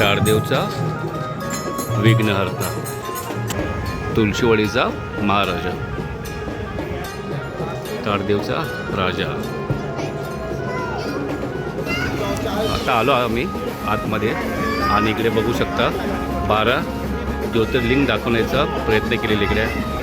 ताडदेवचा विघ्नहर्ता. तुळशीवाडीचा महाराजा. ताडदेवचा राजा. आता आलो आम्ही आतमध्ये आणि इकडे बघू शकता बारा ज्योतिर्लिंग दाखवण्याचा प्रयत्न केलेला इकडे.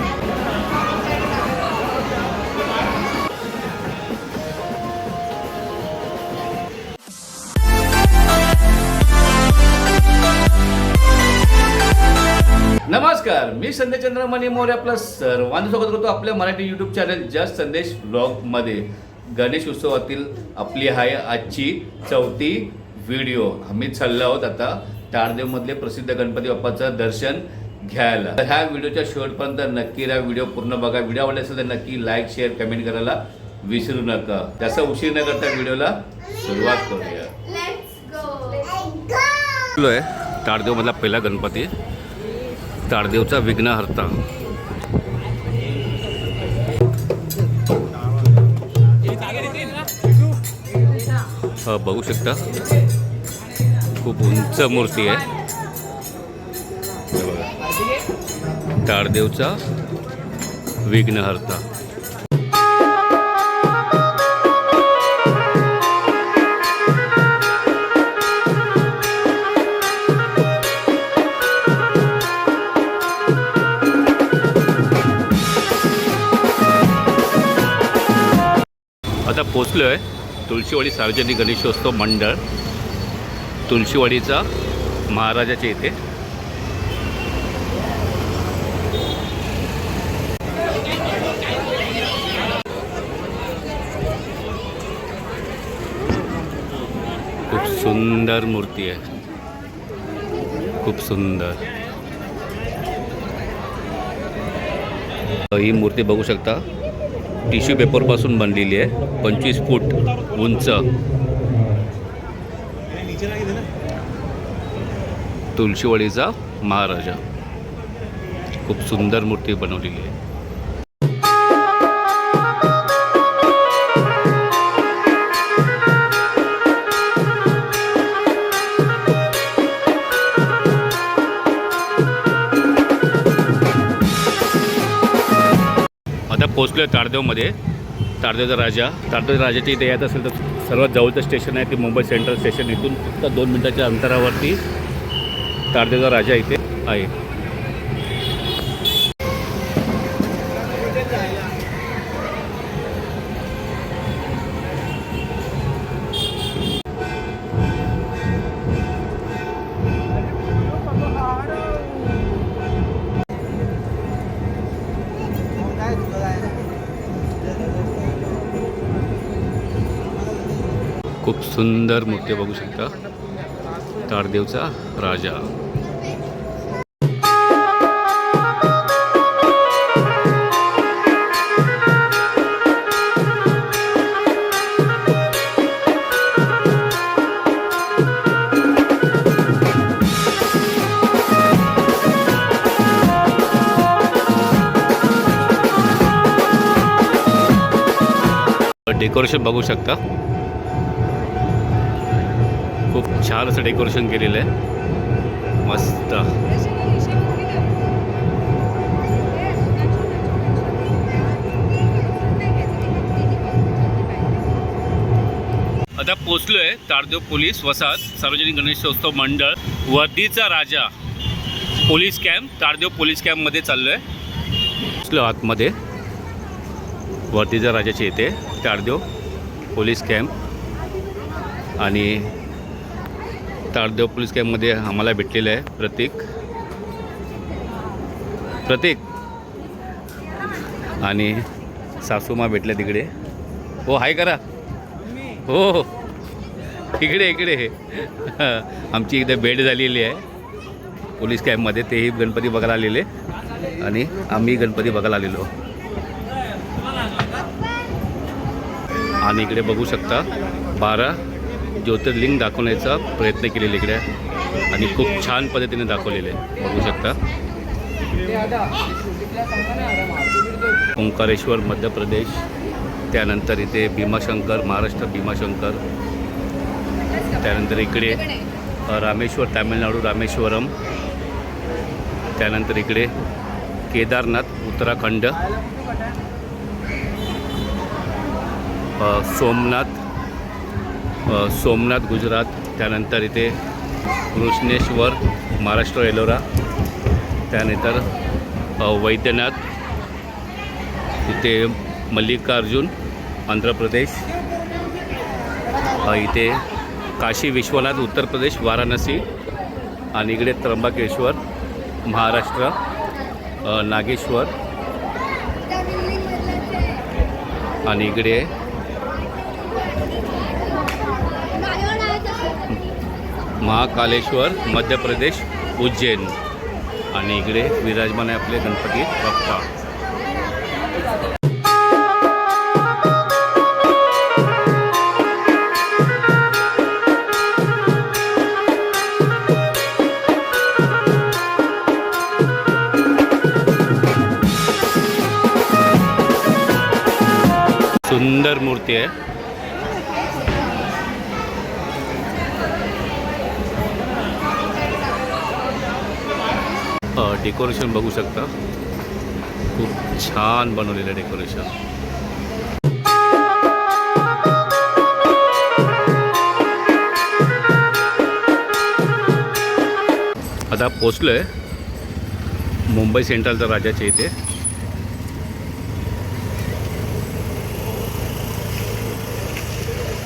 नमस्कार. मी संदेश चंद्रमणी मोरे आपलं सर्वांचं स्वागत करतो आपल्या मराठी यूट्यूब चॅनल जस्ट संदेश ब्लॉगमध्ये गणेश उत्सवातील आपली आहे आजची चौथी व्हिडिओ आम्ही चाललो आहोत आता टाळदेवमधले प्रसिद्ध गणपती बाप्पाचं दर्शन घ्यायला. तर ह्या व्हिडिओच्या शेवटपर्यंत नक्की हा व्हिडिओ पूर्ण बघा. व्हिडिओ आवडला असेल तर नक्की लाईक शेअर कमेंट करायला विसरू नका. जास्त उशीर न करता व्हिडिओला सुरुवात करूया. आहे ताडदेवमधला पहिला गणपती. ताडदेवचा विघ्नहर्ता बघू शकता. खूप उंच मूर्ती आहे. ताडदेवचा विघ्नहर्ता आता पोचलो आहे तुळशीवाडी सार्वजनिक गणेशोत्सव मंडळ तुळशीवाडीचा महाराजाच्या इथे. खूप सुंदर मूर्ती आहे. खूप सुंदर. ही मूर्ती बघू शकता. टिश्यू पेपरपासून बनलेली आहे. पंचवीस फूट उंच. तुळशीवाडीचा महाराजा. खूप सुंदर मूर्ती बनवलेली आहे. पोचलो आहे ताडदेवमध्ये ताडदेवचा राजा. ताडदेव राजाच्या इथे येत असेल तर सर्वात जवळचं स्टेशन आहे ते मुंबई सेंट्रल स्टेशन इथून फक्त दोन मिनटाच्या अंतरावरती ताडदेवचा राजा इथे आहे. खूप सुंदर मूर्ती बघू शकता. ताडदेवचा राजा. डेकोरेशन बघू शकता. खूप छान असं डेकोरेशन केलेलं आहे. मस्त. आता पोचलो आहे तारदेव पोलीस वसाहत सार्वजनिक गणेशोत्सव मंडळ वर्दीचा राजा. पोलीस कॅम्प तारदेव पोलीस कॅम्पमध्ये चाललो आहे पोचलो आतमध्ये. वर्दीचा राजाचे येते तारदेव पोलीस कॅम्प. आणि ताळदेव पोलीस कॅम्पमध्ये आम्हाला भेटलेलं आहे. प्रतीक. प्रतीक. आणि सासूमा भेटल्या तिकडे. हो हाय करा. हो हो. इकडे इकडे. आमची एकदा भेट झालेली आहे. पोलीस कॅम्पमध्ये तेही गणपती बघायला आलेले. आणि आम्ही गणपती बघायला आलेलो. आणि इकडे बघू शकता बारा ज्योतिर्लिंग दाखवण्याचा प्रयत्न केलेला इकडे. आणि खूप छान पद्धतीने दाखवलेले आहे. बघू शकता. ओंकारेश्वर मध्य प्रदेश. त्यानंतर इथे भीमाशंकर महाराष्ट्र भीमाशंकर. त्यानंतर इकडे रामेश्वर तामिळनाडू रामेश्वरम. त्यानंतर इकडे केदारनाथ उत्तराखंड. सोमनाथ सोमनाथ गुजरात त्यानंतर इथे कृष्णेश्वर महाराष्ट्र एलोरा त्यानंतर वैद्यनाथ इथे मल्लिकार्जुन आंध्र प्रदेश इथे काशी विश्वनाथ उत्तर प्रदेश वाराणसी आणि इकडे त्र्यंबकेश्वर महाराष्ट्र नागेश्वर आणि इकडे महाकालेश्वर मध्य प्रदेश उज्जैन. आणि इकडे विराजमान आहे आपले गणपती बाप्पा. सुंदर मूर्ती आहे. डेकोरेशन बघू शकता. खूप छान बनवलेलं आहे डेकोरेशन. आता पोचलो आहे मुंबई सेंट्रलच्या राजाच्या इथे.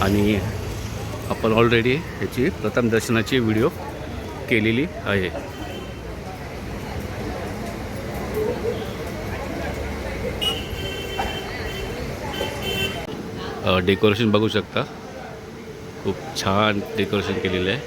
आणि आपण ऑलरेडी ह्याची प्रथम दर्शनाची व्हिडिओ केलेली आहे. डेकोरेशन बघू शकता. खूप छान डेकोरेशन केलेलं आहे.